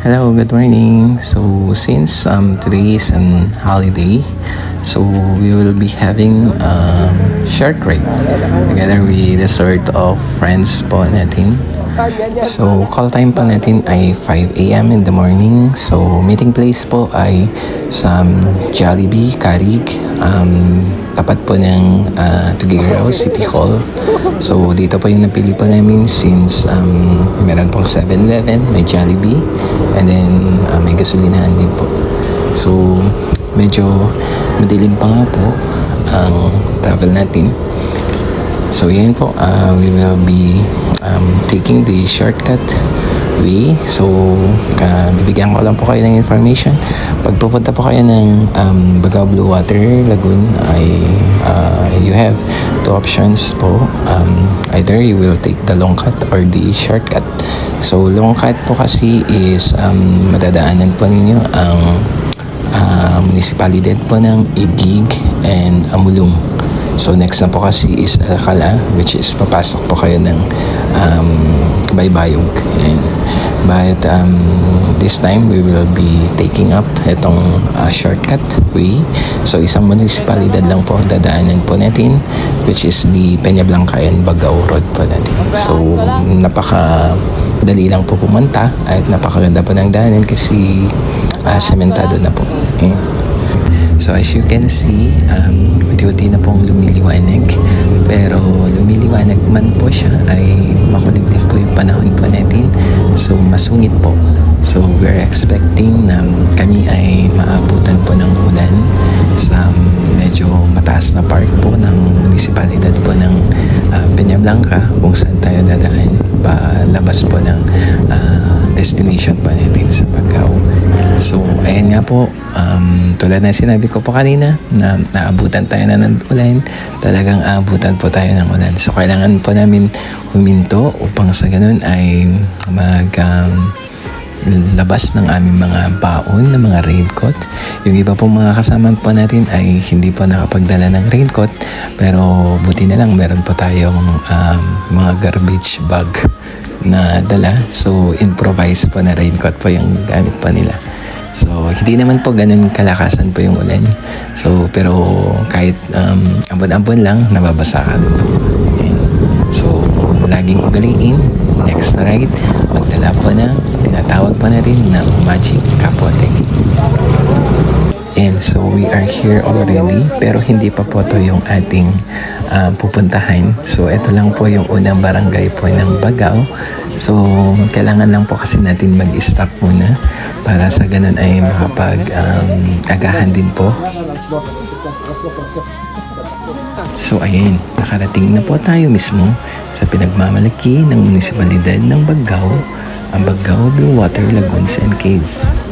Hello, good morning. So since um, today is an holiday, so we will be having um, short ride together with a sort of friends po natin. So call time po natin ay 5 a.m. in the morning. So meeting place po ay sa um, Jollibee, Carig, um, tapat po ng uh, Tuguegarao City Hall. So dito po yung napili po namin since um, meron pong 7-Eleven, may Jollibee, and then uh, may gasolinahan din po. So medyo madilim pa nga po ang travel natin. So yan po, uh, we will be um, taking the shortcut way. So, uh, bibigyan ko lang po kayo ng information. Pag pupunta po kayo ng um, Bagao Blue Water Lagoon, ay uh, you have two options po. Um, either you will take the long cut or the shortcut. So, long cut po kasi is um, madadaanan po ninyo ang uh, municipalidad po ng Igig and Amulong. So next na po kasi is Alcala which is papasok po kayo ng um, Baybayog. And, but um, this time we will be taking up itong uh, shortcut way. So isang municipalidad lang po dadaanan po natin which is the Peña Blanca and Bagao Road po natin. So napaka dali lang po pumunta at napakaganda po ng daanan kasi uh, sementado na po. Eh. So as you can see, um, unti-unti na pong lumiliwanag. Pero lumiliwanag man po siya ay makulim din po yung panahon po natin. So masungit po. So we're expecting na kami ay maabutan po ng ulan sa medyo mataas na part po ng munisipalidad po ng uh, Peñablanca kung saan tayo dadaan palabas po ng uh, destination po natin sa Pagkao. So, ayan nga po, um, tulad na sinabi ko po kanina, na naabutan tayo na ng ulan, talagang aabutan po tayo ng ulan. So, kailangan po namin huminto upang sa ganun ay mag... Um, labas ng aming mga baon ng mga raincoat. Yung iba pong mga kasama po natin ay hindi po nakapagdala ng raincoat pero buti na lang meron po tayong um, mga garbage bag na dala. So, improvise po na raincoat po yung gamit po nila. So, hindi naman po ganun kalakasan po yung ulan. So, pero kahit um, ambon-ambon lang, nababasa ka din po. Ayan. So, laging ugaliin, next na ride, magdala po na, tinatawag po natin ng Magic Kapote. And so we are here already pero hindi pa po to yung ating uh, pupuntahan. So ito lang po yung unang barangay po ng Bagao. So kailangan lang po kasi natin mag-stop muna para sa ganun ay makapag um, din po. So ayan, nakarating na po tayo mismo sa pinagmamalaki ng munisipalidad ng Bagao, ang Bagao Blue Water Lagoons and Caves.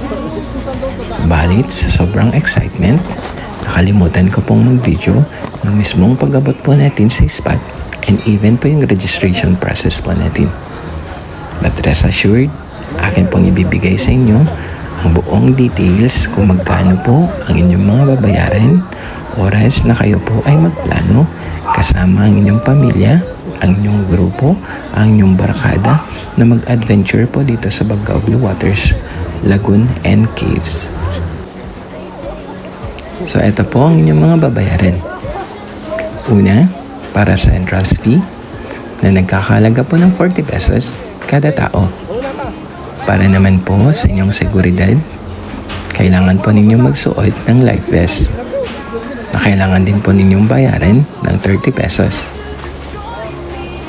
Balit sa sobrang excitement, nakalimutan ko pong mag-video ng mismong pag-abot po natin sa spot and even po yung registration process po natin. But rest assured, akin pong ibibigay sa inyo ang buong details kung magkano po ang inyong mga babayaran, oras na kayo po ay magplano kasama ang inyong pamilya, ang inyong grupo, ang inyong barkada na mag-adventure po dito sa Bagao Blue Waters, Lagoon and Caves. So, ito po ang inyong mga babayaran. Una, para sa entrance fee na nagkakalaga po ng 40 pesos kada tao. Para naman po sa inyong seguridad, kailangan po ninyong magsuot ng life vest na kailangan din po ninyong bayaran ng 30 pesos.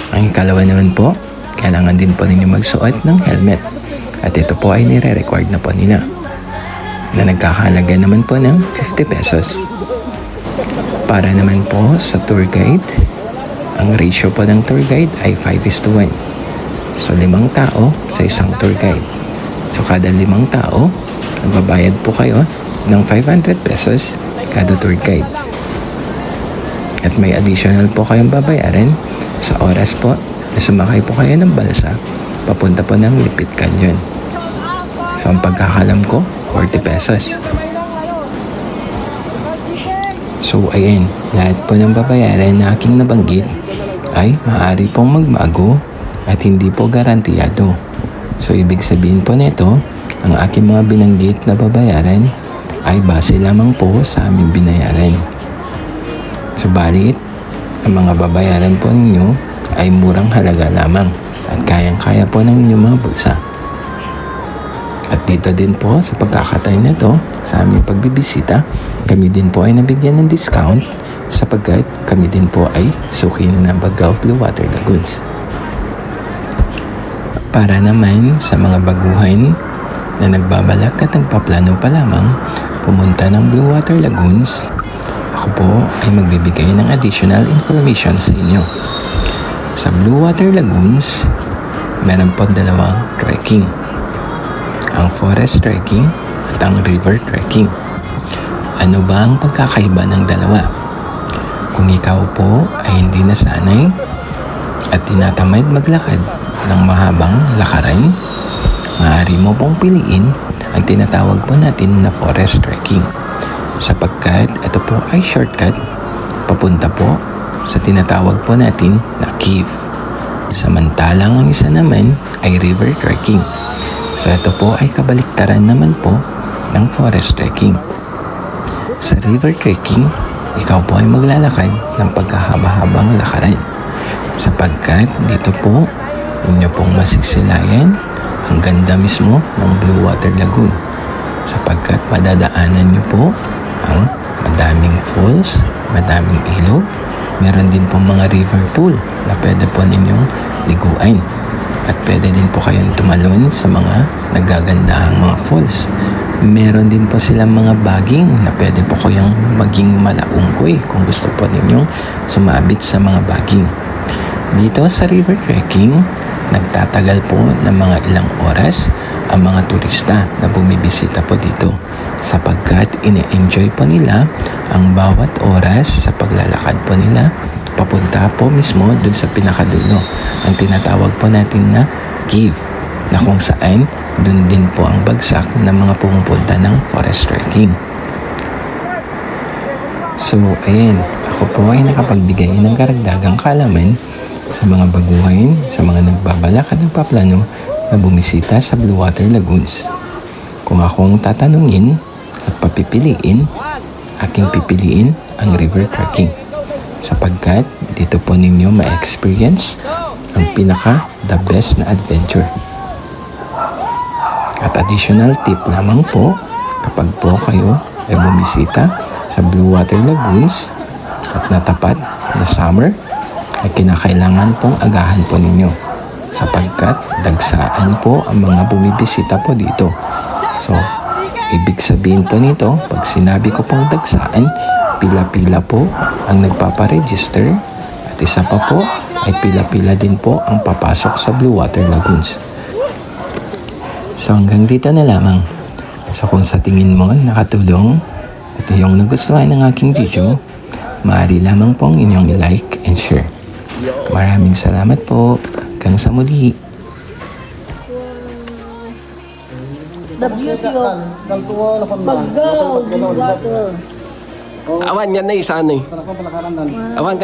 Ang ikalawa naman po, kailangan din po ninyong magsuot ng helmet at ito po ay nire-record na po nila na nagkakahalaga naman po ng 50 pesos. Para naman po sa tour guide, ang ratio po ng tour guide ay 5 is to 1. So, limang tao sa isang tour guide. So, kada limang tao, nagbabayad po kayo ng 500 pesos kada tour guide. At may additional po kayong babayaran sa oras po na sumakay po kayo ng balsa papunta po ng Lipit Canyon. So, ang pagkakalam ko, 40 pesos. So, ayan, lahat po ng babayaran na aking nabanggit ay maaari pong magbago at hindi po garantiyado. So ibig sabihin po nito, ang aking mga binanggit na babayaran ay base lamang po sa aming binayaran. Subalit, ang mga babayaran po ninyo ay murang halaga lamang at kayang-kaya po ng inyong mga bulsa. At dito din po sa pagkakataon na to, sa aming pagbibisita, kami din po ay nabigyan ng discount sapagkat kami din po ay suki na ng Bagao Blue Water Lagoons. Para naman sa mga baguhan na nagbabalak at nagpaplano pa lamang pumunta ng Blue Water Lagoons, ako po ay magbibigay ng additional information sa inyo. Sa Blue Water Lagoons, meron po dalawang trekking. Ang forest trekking at ang river trekking. Ano ba ang pagkakaiba ng dalawa? Kung ikaw po ay hindi nasanay at tinatamad maglakad ng mahabang lakaran, maaari mo pong piliin ang tinatawag po natin na forest trekking sapagkat ito po ay shortcut papunta po sa tinatawag po natin na cave. Samantalang ang isa naman ay river trekking. So ito po ay kabaliktaran naman po ng forest trekking. Sa river trekking, ikaw po ay maglalakad ng pagkahaba-habang lakaran sapagkat dito po inyo pong masisilayan ang ganda mismo ng Blue Water Lagoon. Sapagkat madadaanan nyo po ang madaming falls, madaming ilog, meron din po mga river pool na pwede po ninyong liguan at pwede din po kayong tumalon sa mga nagagandahang mga falls. Meron din po silang mga baging na pwede po kayong maging malaungkoy kung gusto po ninyong sumabit sa mga baging. Dito sa river trekking, nagtatagal po ng mga ilang oras ang mga turista na bumibisita po dito sapagkat ini-enjoy po nila ang bawat oras sa paglalakad po nila papunta po mismo dun sa pinakadulo ang tinatawag po natin na cave na kung saan dun din po ang bagsak ng mga pumupunta ng forest trekking. So, ayan, ako po ay nakapagbigay ng karagdagang kalaman sa mga baguhan, sa mga nagbabalak at nagpaplano na bumisita sa Blue Water Lagoons. Kung akong tatanungin at papipiliin, aking pipiliin ang river trekking sapagkat dito po ninyo ma-experience ang pinaka the best na adventure. At additional tip lamang po kapag po kayo ay bumisita sa Blue Water Lagoons at natapat na summer ay kinakailangan pong agahan po ninyo sapagkat dagsaan po ang mga bumibisita po dito. So, ibig sabihin po nito, pag sinabi ko pong dagsaan, pila-pila po ang nagpaparegister at isa pa po ay pila-pila din po ang papasok sa Blue Water Lagoons. So hanggang dito na lamang. So kung sa tingin mo nakatulong at iyong nagustuhan ng aking video, maaari lamang pong inyong i-like and share. Maraming salamat po. Hanggang sa muli. The beauty of Bagao, Blue Water. Awan yan na isa ano eh. Para ko palakaran dan. Awan